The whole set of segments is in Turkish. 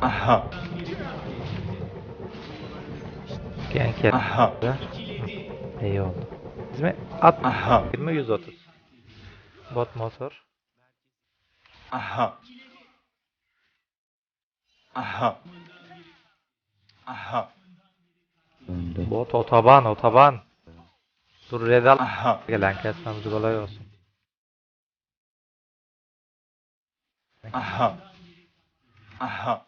Aha. Genk et. Aha. İyi oldu. İsmi at Aha. 20 130. Bot motor. Aha. Aha. Aha. Döndü. Bot otoban otoban. Dur red al. Aha. Gelen kesmemiz kolay olsun. Aha. Aha.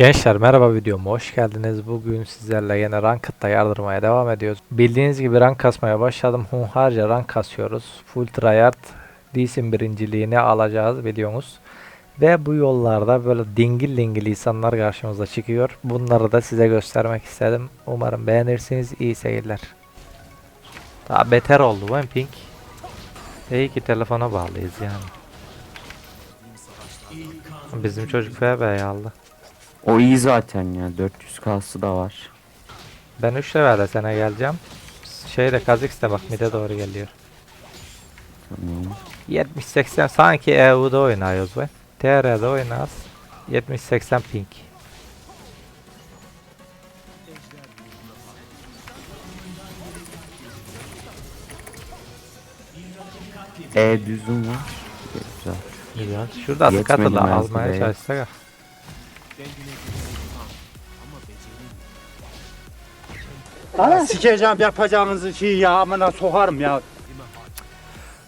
Gençler merhaba videoma hoş geldiniz. Bugün sizlerle yine Ranked'da yardırmaya devam ediyoruz. Bildiğiniz gibi rank kasmaya başladım. Hunharca rank kasıyoruz. Full tryhard Lee'sin birinciliğini alacağız biliyorsunuz. Ve bu yollarda böyle dingil dingil insanlar karşımıza çıkıyor. Bunları da size göstermek istedim. Umarım beğenirsiniz. İyi seyirler. Daha beter oldu bu Pink. İyi ki telefona bağlıyız yani. Bizim çocuk FB'yi aldı. O iyi zaten ya. 400K'sı da var. Ben 3 levelde sana geleceğim. Şeyde Kazix'te bak mide doğru geliyor. Tamam. 70-80 sanki EU'da oynuyoruz be. TR'de oynarız. 70-80 ping. E düzüm var. Güzel. Güzel. Şurada Yetmedi skatılı Mazda almaya Bey. çalışsak. ha. Sikeceğim yapacağınızı şeyi ya amına sokarım ya.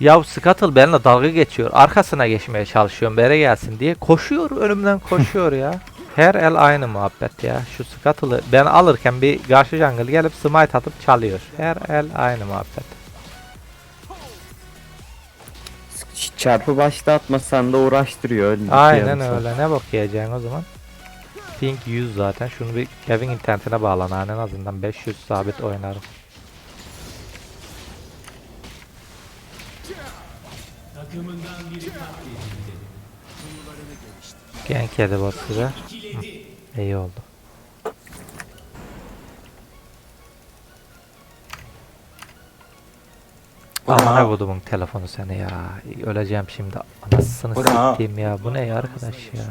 Ya Scuttle benimle dalga geçiyor. Arkasına geçmeye çalışıyorum bere gelsin diye. Koşuyor önümden koşuyor ya. Her el aynı muhabbet ya. Şu Scuttle'ı ben alırken bir karşı jungle gelip smite atıp çalıyor. Her el aynı muhabbet. Çarpı başta atmasan da uğraştırıyor. öyle Aynen yarım saat. öyle. Ne bok yiyeceksin o zaman? Ping 100 zaten. Şunu bir Kevin internetine bağlan. ha, En azından 500 sabit oynarım. Genk yedi. Hı, İyi oldu. Amına kodumun telefonu seni ya. Öleceğim şimdi. Anasını sikeyim ya. Bu ne ya arkadaş ya.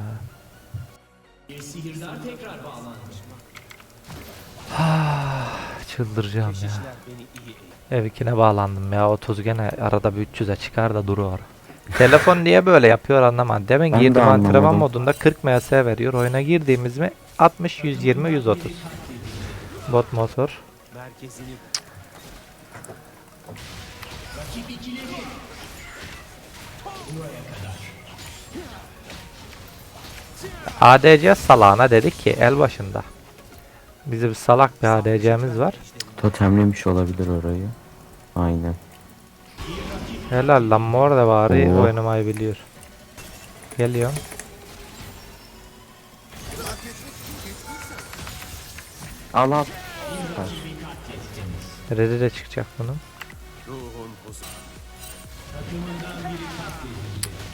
Ah, Çıldıracağım ya. Ev ikine bağlandım ya. 30 gene arada bir 300'e çıkar da durur. Telefon niye böyle yapıyor anlamadım. Demin Ben de girdim antrenman anlamadım. modunda 40 ms veriyor. Oyuna girdiğimiz mi 60, 120, 130. Bot motor. ADC salağına dedik ki el başında. Bizim salak bir ADC'miz var. Totemlemiş olabilir orayı. Aynen. Helal lan mor da bari Oo. oynamayı biliyor. Geliyorum. Al al. Red'i de çıkacak bunun.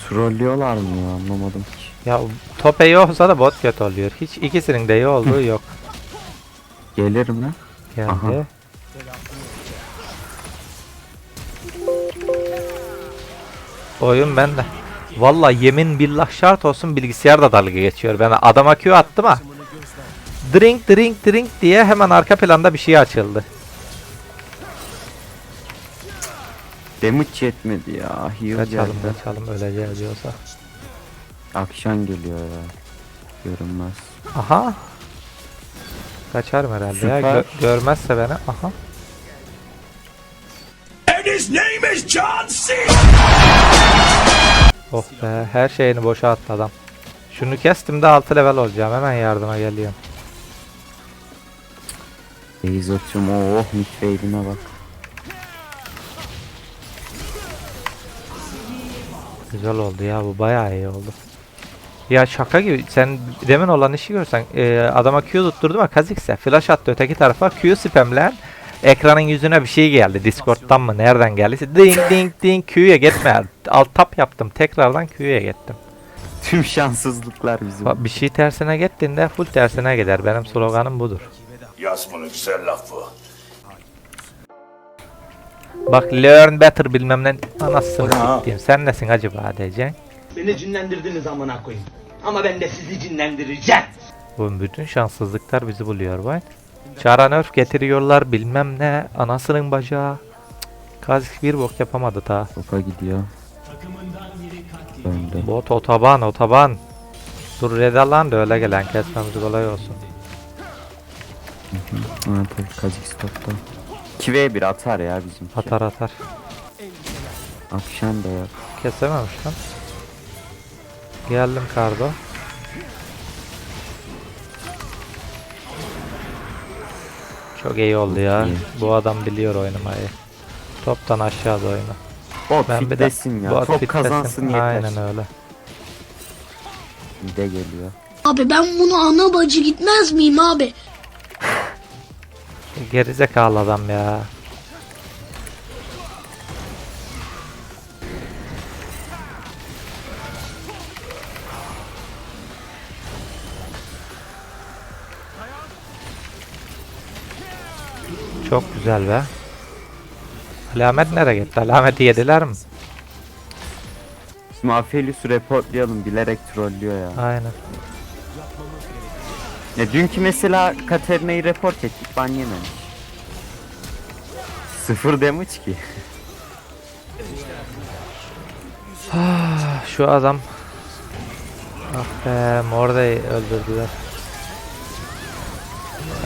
Trollüyorlar mı ya anlamadım ki. Ya tope iyi olsa da bot kötü oluyor. Hiç ikisinin de iyi olduğu yok. Gelir mi? Geldi. Aha. Oyun bende. Valla yemin billah şart olsun bilgisayar da dalga geçiyor. Ben adama Q attım ha. Drink drink drink diye hemen arka planda bir şey açıldı. Damage yetmedi ya. Heal Kaçalım geldi. kaçalım öleceğiz diyorsa. Akşam geliyor ya. Görünmez. Aha. Kaçarım herhalde ya. Süper. Gö- görmezse beni. Aha. Oh be her şeyini boşa attı adam. Şunu kestim de 6 level olacağım. Hemen yardıma geliyorum. Beyzotum oh midwave'ine bak. Güzel oldu ya bu bayağı iyi oldu. Ya şaka gibi sen demin olan işi görsen e, adama Q tutturdum ama Kazikse flash attı öteki tarafa Q spamler ekranın yüzüne bir şey geldi Discord'dan mı nereden geldiyse ding ding ding Q'ya gitme alt tap yaptım tekrardan Q'ya gittim Tüm şanssızlıklar bizim. Bak bir şey tersine gittiğinde full tersine gider benim sloganım budur. Yazmanın güzel lafı. Bak learn better bilmem ne anasını siktiğim sen nesin acaba diyeceksin Beni cinlendirdiniz amına koyayım. Ama ben de sizi cinlendireceğim. Bu bütün şanssızlıklar bizi buluyor White. Çara nerf getiriyorlar bilmem ne anasının bacağı. Kazik bir bok yapamadı ta. Topa gidiyor. Öldü. Bot otoban otoban. Dur red alan da öyle gelen kesmemiz kolay olsun. Ha tabii Kazik stopta. 2v1 atar ya bizim. Atar atar. Akşam da yok. Kesememiş lan. Geldim kardo. Çok iyi oldu ya. iyi. Bu adam biliyor oynamayı. Toptan aşağıda oyna. Bot Ben bir de ya. bot Top fitlesin. kazansın yeter. Aynen öyle. Bir de geliyor. Abi ben bunu ana bacı gitmez miyim abi? Gerizekalı adam ya. Çok güzel be. Alamet nereye gitti? Alameti yediler mi? Şimdi Aphelios'u reportlayalım bilerek trollüyor ya. Aynen. Ya dünkü mesela Katerina'yı report ettik ban yememiş. Sıfır damage ki. Şu adam. Ah be Morda'yı öldürdüler.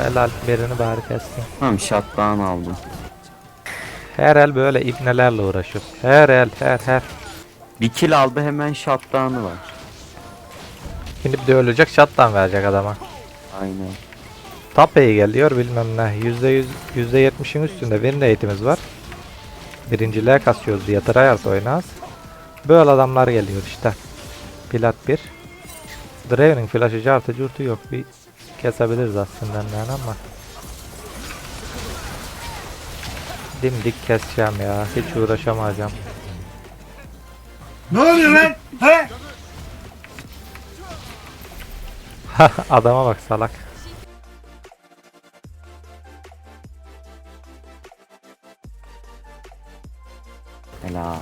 Helal birini bari kestin. Tamam shutdown aldım. Her el böyle ipnelerle uğraşıyor. Her el her her. Bir kill aldı hemen shutdown'ı var. Şimdi bir de ölecek shutdown verecek adama. Aynen. Top iyi geliyor bilmem ne. %100, %70'in üstünde win rate'imiz var. Birinciliğe kasıyoruz diye tryhard oynaz. Böyle adamlar geliyor işte. Plat 1. Draven'in flash'ı cartı curtu yok. Bir kesebiliriz aslında yani ama. Dimdik keseceğim ya. Hiç uğraşamayacağım. Ne oluyor lan? He? Adama bak salak. Helal.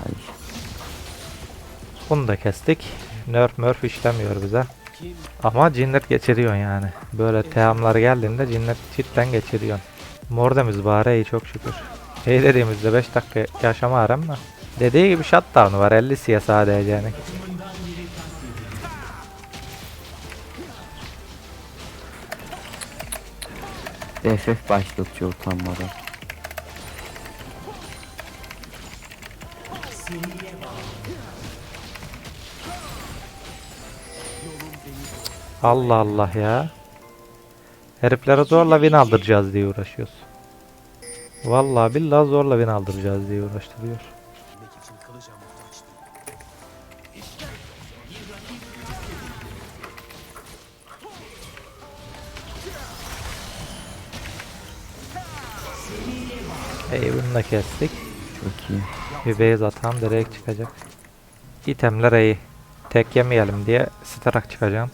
Bunu da kestik. Nerf murf işlemiyor bize. Ama cinnet geçiriyorsun yani. Böyle teamlar geldiğinde cinnet cidden geçiriyorsun. Mordemiz bari iyi çok şükür. İyi dediğimizde 5 dakika yaşama var ama. Dediği gibi shutdown var 50 CS ADC'nin. DFF başlatıyor utanmadan. Allah Allah ya. Heriflere zorla win aldıracağız diye uğraşıyoruz. Vallahi billahi zorla win aldıracağız diye uğraştırıyor. İyi bunu da kestik. Çok iyi. Bir base atam direkt çıkacak. İtemler iyi. Tek yemeyelim diye starak çıkacağım.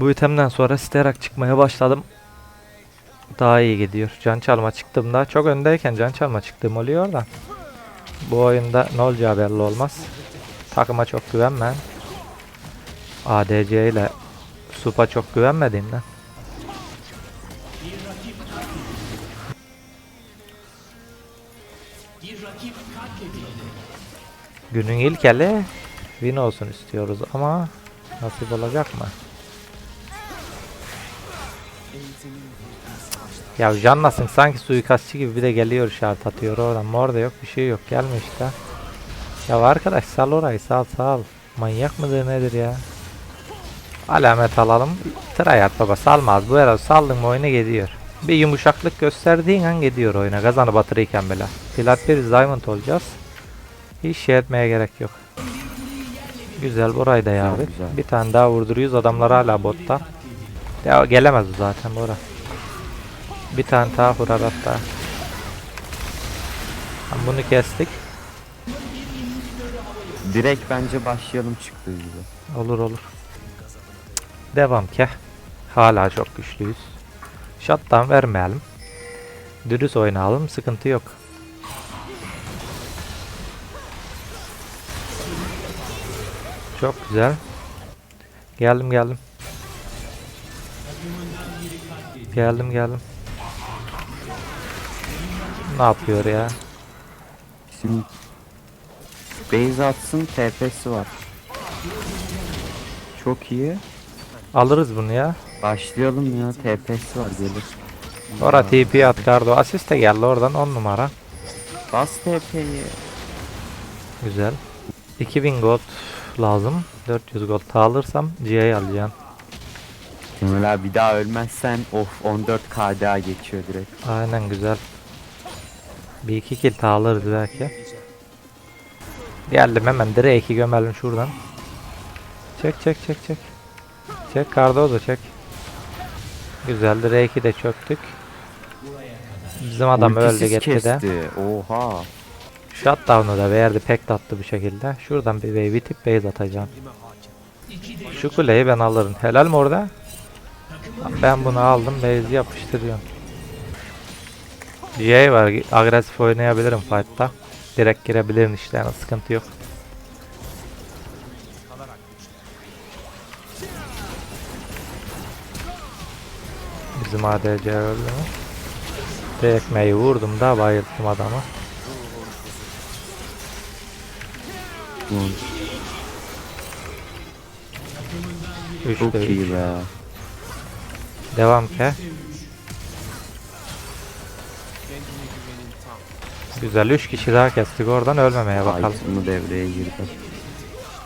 Bu itemden sonra starak çıkmaya başladım. Daha iyi gidiyor. Can çalma çıktığımda çok öndeyken can çalma çıktığım oluyor da. Bu oyunda ne olacağı belli olmaz. Takıma çok güvenmem. ADC ile Sup'a çok güvenmediğimden. Günün ilk eli win olsun istiyoruz ama nasip olacak mı? Ya canlasın sanki suikastçı gibi bir de geliyor şart atıyor oradan. Mor da yok bir şey yok gelme işte. Ya arkadaş sal orayı sal sal. Manyak mıdır nedir ya? Alamet alalım. Tryhard baba salmaz. Bu herhalde saldın mı oyuna gidiyor. Bir yumuşaklık gösterdiğin an gidiyor oyuna. Kazanı batırırken bile. Plat 1 Diamond olacağız. Hiç şey etmeye gerek yok. Güzel burayı da ya Güzel, abi. güzel. Bir tane daha vurduruyoruz. Adamlar hala botta. Ya gelemez zaten bora. Bir tane daha vurar hatta. Tamam, Bunu kestik. Direkt bence başlayalım çıktığı gibi. Olur olur. Devam ke. Hala çok güçlüyüz. Shutdown vermeyelim. Dürüst oynayalım. Sıkıntı yok. Çok güzel. Geldim geldim. Geldim geldim. Ne yapıyor ya? Şimdi base atsın TP'si var. Çok iyi. Alırız bunu ya. Başlayalım ya TP'si var gelir. Ora TP at Gardo. Asist de geldi oradan 10 numara. Bas TP'yi. Güzel. 2000 gold lazım. 400 gold daha alırsam GA alacağım. Kemal abi bir daha ölmezsen of 14 KDA geçiyor direkt. Aynen güzel. Bir iki kill alırız belki. Geldim hemen direkt iki gömelim şuradan. Çek çek çek çek. Çek Cardozo çek. Güzel direkt iki de çöktük. Bizim adam öldü gitti de. Oha. Shutdown'u da verdi pek tatlı bir şekilde. Şuradan bir wave itip base atacağım. Şu kuleyi ben alırım. Helal mi orada? Ben bunu aldım base yapıştırıyorum. GA var agresif oynayabilirim fight'ta. Direkt girebilirim işlerine sıkıntı yok. Bizim ADC öldü mü? Tekmeyi vurdum da bayılttım adamı. Üçte Çok üç. iyi be. Devam ke. Güzel 3 kişi daha kestik oradan ölmemeye bakalım. Item'ı devreye girdi.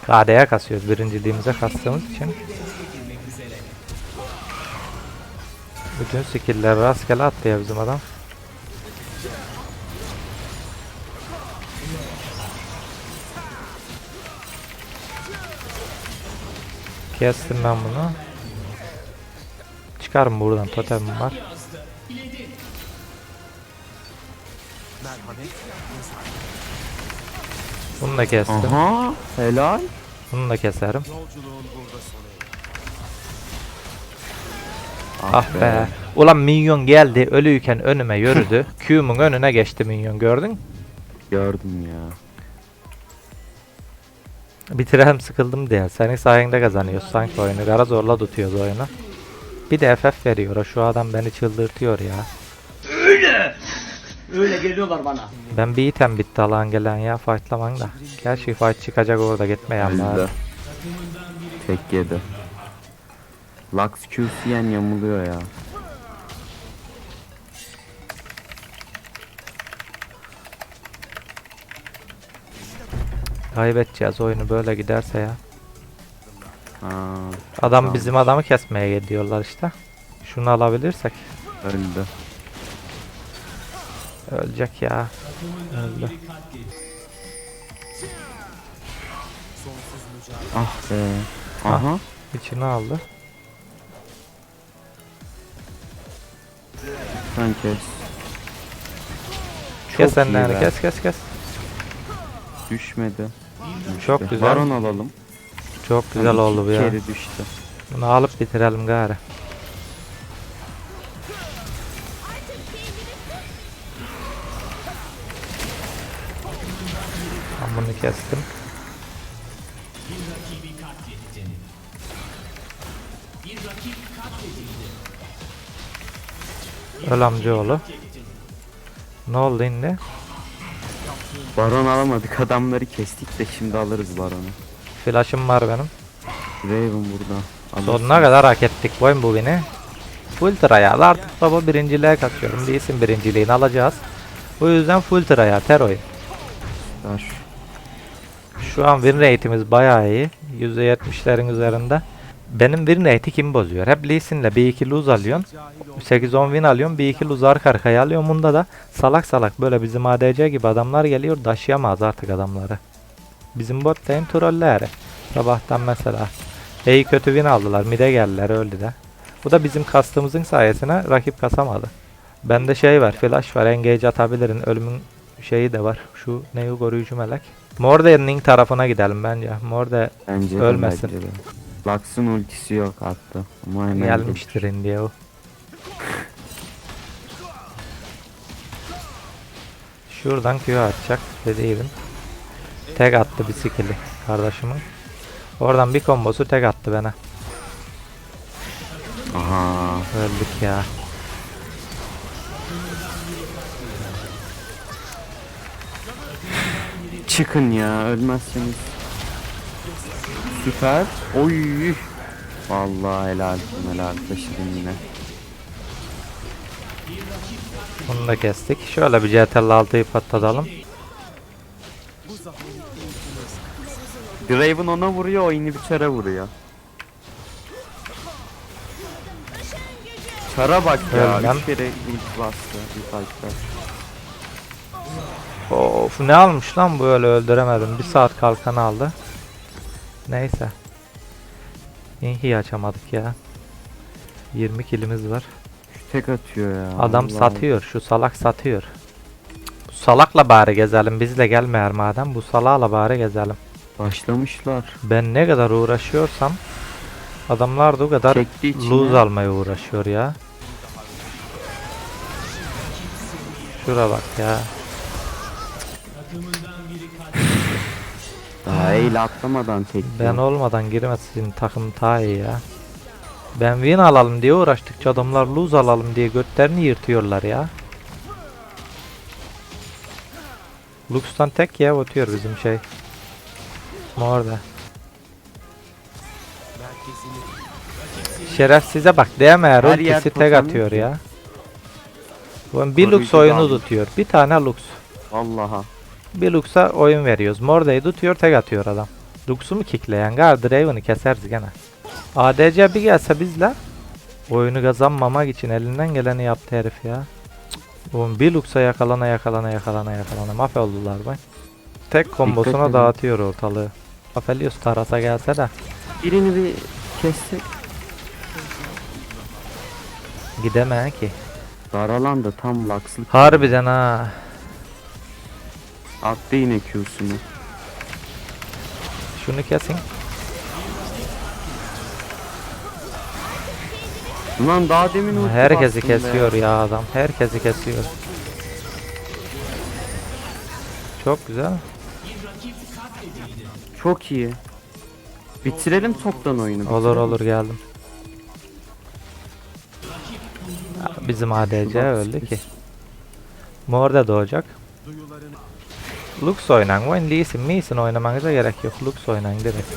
KD'ye kasıyoruz birinciliğimize kastığımız için. Bütün skill'ler rastgele attı ya bizim adam. Kestim ben bunu. Çıkarım buradan totemim var. Bunu da kestim. Aha helal. Bunu da keserim. Ah be. Ulan minyon geldi ölüyken önüme yürüdü. Q'mun önüne geçti minyon gördün. Gördüm ya. Bitirelim sıkıldım diye. Senin sayende kazanıyoruz sanki oyunu. Gara zorla tutuyoruz oyunu. Bir de FF veriyor. Şu adam beni çıldırtıyor ya. Öyle. Öyle geliyorlar bana. Ben bir item bitti alan gelen ya fightlaman da. Gerçi fight çıkacak orada gitme ya. Öldü. Tek yedi. Lux Q'siyen yamuluyor ya. Kaybedeceğiz oyunu böyle giderse ya. Ha, Adam Tamam. bizim adamı kesmeye gidiyorlar işte. Şunu alabilirsek öldü. Ölecek ya. Öldü. Ah be. Aha. İçine aldı. Sen kes. Kes Çok ellerini be. kes kes kes. Düşmedi. Çok Düştü. güzel. Baron alalım. Çok güzel oldu bu ya. düştü. Bunu alıp bitirelim gari. Kestim. Öl amcaoğlu. Ne oldu şimdi? Baron alamadık. Adamları kestik de şimdi alırız Baron'u. Flash'ım var benim. Raven burada. Alırsın. Sonuna kadar hak ettik boyun bu beni. Full tryhard artık baba birinciliğe kaçıyorum. Değilsin birinciliğini alacağız. Bu yüzden full tryhard her oyun. Taş. Şu an win rate'imiz bayağı iyi. %70'lerin üzerinde. Benim win rate'i kim bozuyor? Hep Lee Sin'le bir iki lose alıyorsun. 8-10 win alıyorsun. Bir iki lose arka arkaya alıyorsun. Bunda da salak salak böyle bizim ADC gibi adamlar geliyor. Taşıyamaz artık adamları. Bizim bot lane troller. Sabahtan mesela. İyi kötü win aldılar. Mide geldiler öldü de. Bu da bizim kastığımızın sayesine rakip kasamadı. Bende şey var. Flash var. Engage atabilirin. Ölümün şeyi de var. Şu neyi koruyucu melek. Morden'in tarafına gidelim bence. Morde Bence de Ölmesin. bence de. Lux'un ultisi yok attı. Ama hemen gelmiştir indiye o. Şuradan Q atacak dediydim. Tek attı bir skill'i kardeşimin. Oradan bir kombosu tek attı bana. Aha. Öldük ya. Çıkın ya ölmezseniz. Süper. Oy. Vallahi helal helal taşıdın yine. Bunu da kestik. Şöyle bir CTRL 6'yı patlatalım. Draven ona vuruyor, o inhibitor'a vuruyor. Çara bak ya, Ölmem. üç kere ulti bastı bir fight'ta. Of ne almış lan bu öyle öldüremedim. Bir saat kalkan aldı. Neyse. İnhi açamadık ya. 20 kilimiz var. Tek atıyor ya. Adam vallahi. satıyor. Şu salak satıyor. Bu salakla bari gezelim. Bizle gelmeyer madem. Bu salakla bari gezelim. Başlamışlar. Ben ne kadar uğraşıyorsam adamlar da o kadar lose almaya uğraşıyor ya. Şura bak ya. Eyle atlamadan çekti. Ben olmadan girmesin takım ta iyi ya. Ben win alalım diye uğraştıkça adamlar lose alalım diye götlerini yırtıyorlar ya. Lux'tan tek ya atıyor bizim şey. Orada. Şerefsize bak yer ultisi tek atıyor ya. Bu bir Lux oyunu tutuyor. Bir tane Lux. Vallaha. Bir Lux'a oyun veriyoruz. Morda'yı tutuyor tek atıyor adam. Lux'u mu kickleyen? Gar Draven'ı keseriz gene. ADC bir gelse bizle oyunu kazanmamak için elinden geleni yaptı herif ya. Cık, Oğlum bir Lux'a yakalana yakalana yakalana yakalana mahvoldular bak. Tek kombosuna edin. dağıtıyor ortalığı. Aphelios Taras'a gelse de Birini bir kessek. gideme ki. Daralan da tam Lux'lık. Harbiden ha. Attı yine Q'sunu. Şunu kesin. Ulan daha demin ulti Herkesi bastım be. kesiyor ya adam. Herkesi kesiyor. Çok güzel. Çok iyi. Bitirelim toptan oyunu. Olur bitirelim. olur geldim. Ya, Bizim ADC öldü ki. Mor da doğacak. Lux oynan. Oyun Lee Sin, Lee Sin oynamanıza gerek yok. Lux oynayın direkt.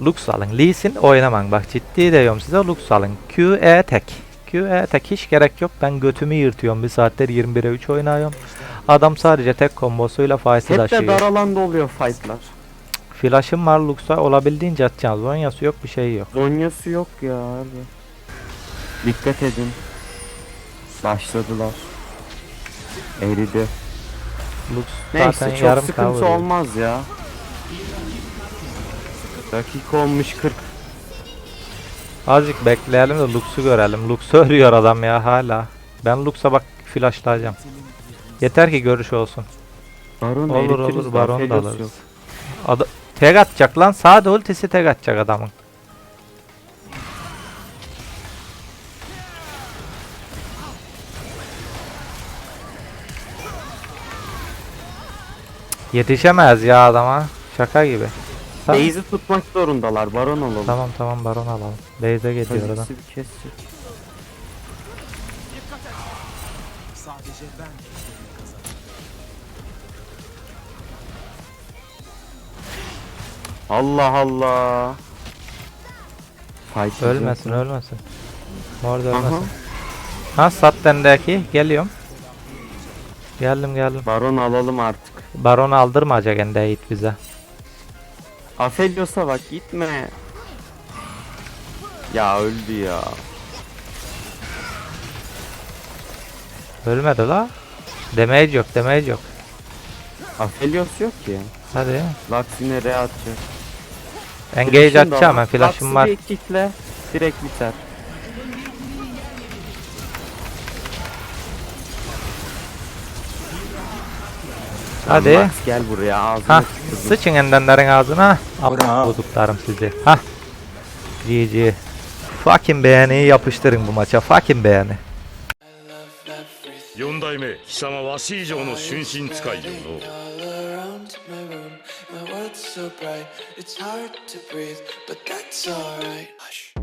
Lux alın. Lee Sin oynaman. Bak ciddi diyorum size Lux alın. QE tek. QE tek hiç gerek yok. Ben götümü yırtıyorum. Bir saattir 21'e 3 oynuyorum. Adam sadece tek kombosuyla fight'ı Hep de taşıyor. dar alanda oluyor fightlar. Flash'ım var Lux'a olabildiğince atacağız. Zonya'sı yok bir şey yok. Zonyası yok ya abi. Dikkat edin. Başladılar. Eridi. Lux Neyse zaten çok yarım sıkıntı kavuruyor. olmaz ya. Dakika olmuş 40. Azıcık bekleyelim de Lux'u görelim. Lux'u örüyor adam ya hala. Ben Lux'a bak flashlayacağım. Yeter ki görüş olsun. Baron Olur olur baron da alırız. Ada tek atacak lan. Sade ultisi tek atacak adamın. Yetişemez ya adama. Şaka gibi. Tamam Base'i tutmak zorundalar. Baron olalım. tamam, tamam baron alalım. Base'e geçiyor adam. Kha'Zix'i bir Allah Allah. Fight Ölmesin yapıyor. ölmesin. Mor da Aha. ölmesin. Ha Satten'deki geliyorum. Geldim geldim. Baron alalım artık. Baron aldırmayacak Endeit bize. Aphelios'a bak gitme. Ya öldü ya. Ölmedi la. Damage yok damage yok. Aphelios yok ki. Hadi. Lux yine re atacak. Engage Flash'ın da atacağım var. ben flash'ım Lux'ı var. bir kickle direkt biter. Hadi. Lux gel buraya ağzına Ha tükürdüm. sıçın endenlerin ağzına. Bura. Ama bozuklarım sizi. Ha. GG. Fucking beğeni yapıştırın bu maça. Fucking beğeni. 四代目貴様わし以上の春心使いよの to my room, my world's so bright It's hard to breathe, but that's alright. Hush.